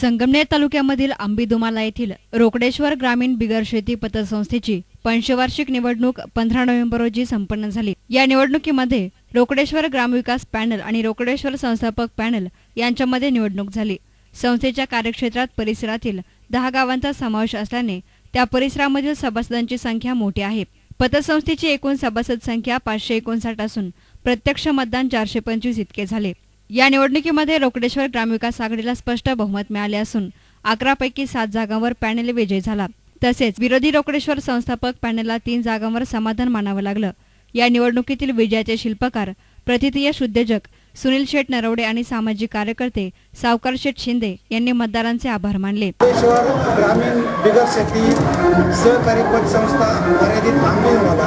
संगमनेर तालुक्यामधील आंबीदुमाला येथील रोकडेश्वर ग्रामीण बिगर शेती पतसंस्थेची पंचवार्षिक निवडणूक पंधरा नोव्हेंबर रोजी संपन्न झाली. या निवडणुकीमध्ये रोकडेश्वर ग्रामविकास पॅनल आणि रोकडेश्वर संस्थापक पॅनल यांच्यामध्ये निवडणूक झाली. संस्थेच्या कार्यक्षेत्रात परिसरातील दहा गावांचा समावेश असल्याने त्या परिसरामधील सभासदांची संख्या मोठी आहे. पतसंस्थेची एकूण सभासद संख्या पाचशे एकोणसाठ असून प्रत्यक्ष मतदान चारशे पंचवीस इतके झाले. या निवडणुकीमध्ये रोकडेश्वर ग्रामविकास आघाडीला स्पष्ट बहुमत मिळाले असून अकरापैकी सात जागांवर पॅनेल विजयी झाला. तसेच विरोधी रोकडेश्वर संस्थापक पॅनेलला तीन जागांवर समाधान मानावं लागलं. या निवडणुकीतील विजयाचे शिल्पकार प्रतिथयश उद्योजक सुनील शेठ नरवडे आणि सामाजिक कार्यकर्ते सावकार शेठ शिंदे यांनी मतदारांचे आभार मानले. ग्रामीण बिगर शेती सहकारी पतसंस्था मर्यादित आंबेवाला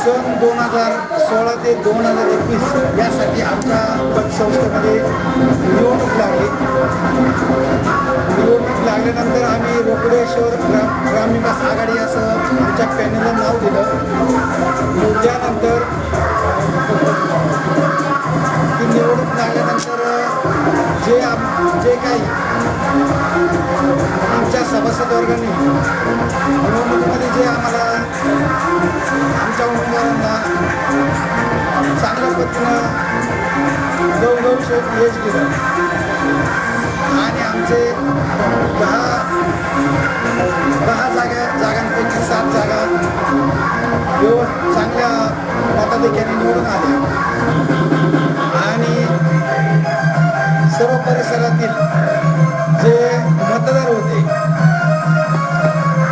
सन दोन हजार सोळा ते दोन हजार एकवीस यासाठी आमच्या पतसंस्थेमध्ये निवडणूक लागली. निवडणूक लागल्यानंतर आम्ही रोकडेश्वर ग्राम ग्रामविकास आघाडी असं आमच्या पॅनेलला नाव दिलं. त्यानंतर जे आम जे काही आमच्या सभासदवर्गांनी निवडणुकीमध्ये जे आम्हाला आमच्या उमेदवारांना चांगल्या पद्धतीनं गवगव यश दिलं. आणि आमचे दहा दहा जागा जागांपैकी सात जागा व्यवस्थ चांगल्या मताधिक्याने निवडून आल्या. परिसरातील जे मतदार होते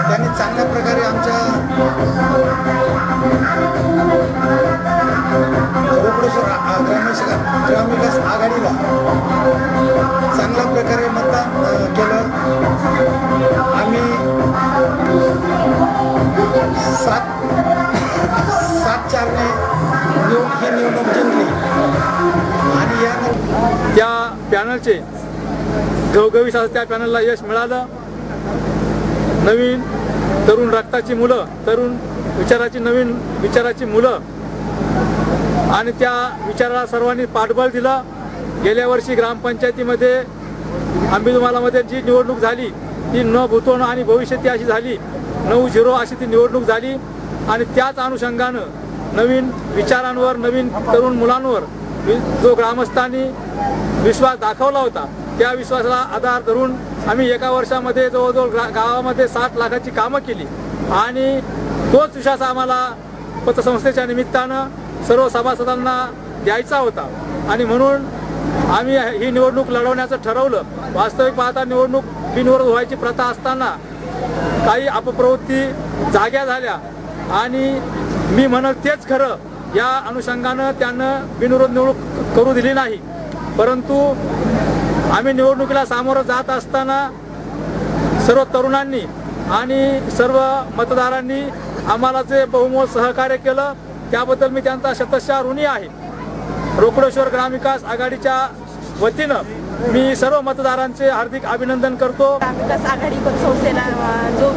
त्यांनी चांगल्या प्रकारे आमच्या ग्रामविकास ग्रामविकास आघाडीला चांगल्या प्रकारे मतदान केलं. आम्ही सात सात चारने निवड ही निवडणूक जिंकली. आणि या त्या पॅनलचे घवघवीस असं त्या पॅनलला यश मिळालं. नवीन तरुण रक्ताची मुलं तरुण विचाराची नवीन विचाराची मुलं. आणि त्या विचाराला सर्वांनी पाठबळ दिलं. गेल्या वर्षी ग्रामपंचायतीमध्ये आंबेजमालामध्ये जी निवडणूक झाली ती न भूतोण आणि भविष्यती अशी झाली. नऊ झिरो अशी ती निवडणूक झाली. आणि त्याच अनुषंगानं नवीन विचारांवर नवीन तरुण मुलांवर जो ग्रामस्थांनी विश्वास दाखवला होता त्या विश्वासाला आधार धरून आम्ही एका वर्षामध्ये जवळजवळ ग्रा गावामध्ये साठ लाखाची कामं केली. आणि तोच विश्वास आम्हाला पतसंस्थेच्या निमित्तानं सर्व सभासदांना द्यायचा होता. आणि म्हणून आम्ही ही निवडणूक लढवण्याचं ठरवलं. वास्तविक पाहता निवडणूक बिनविरोध व्हायची प्रथा असताना काही अपप्रवृत्ती जाग्या झाल्या. आणि मी म्हणत तेच खरं या अनुषंगानं त्यानं बिनविरोध निवडणूक करू दिली नाही. परंतु आम्ही निवडणुकीला सामोरं जात असताना सर्व तरुणांनी आणि सर्व मतदारांनी आम्हाला जे बहुमोल सहकार्य केलं त्याबद्दल मी त्यांचा शतशः ऋणी आहे. रोकडेश्वर ग्रामविकास आघाडीच्या वतीनं मी सर्व मतदारांचे हार्दिक अभिनंदन करतो. विकास आघाडी संस्थेला जो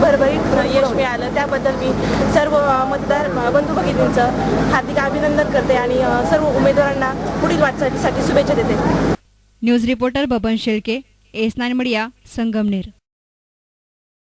भरभरीत यश मिळालं त्याबद्दल मी सर्व मतदार बंधू भगिनींचं हार्दिक अभिनंदन करते आणि सर्व उमेदवारांना पुढील वाटचालीसाठी शुभेच्छा देते. News reporter Baban Shelke S nine media Sangamner.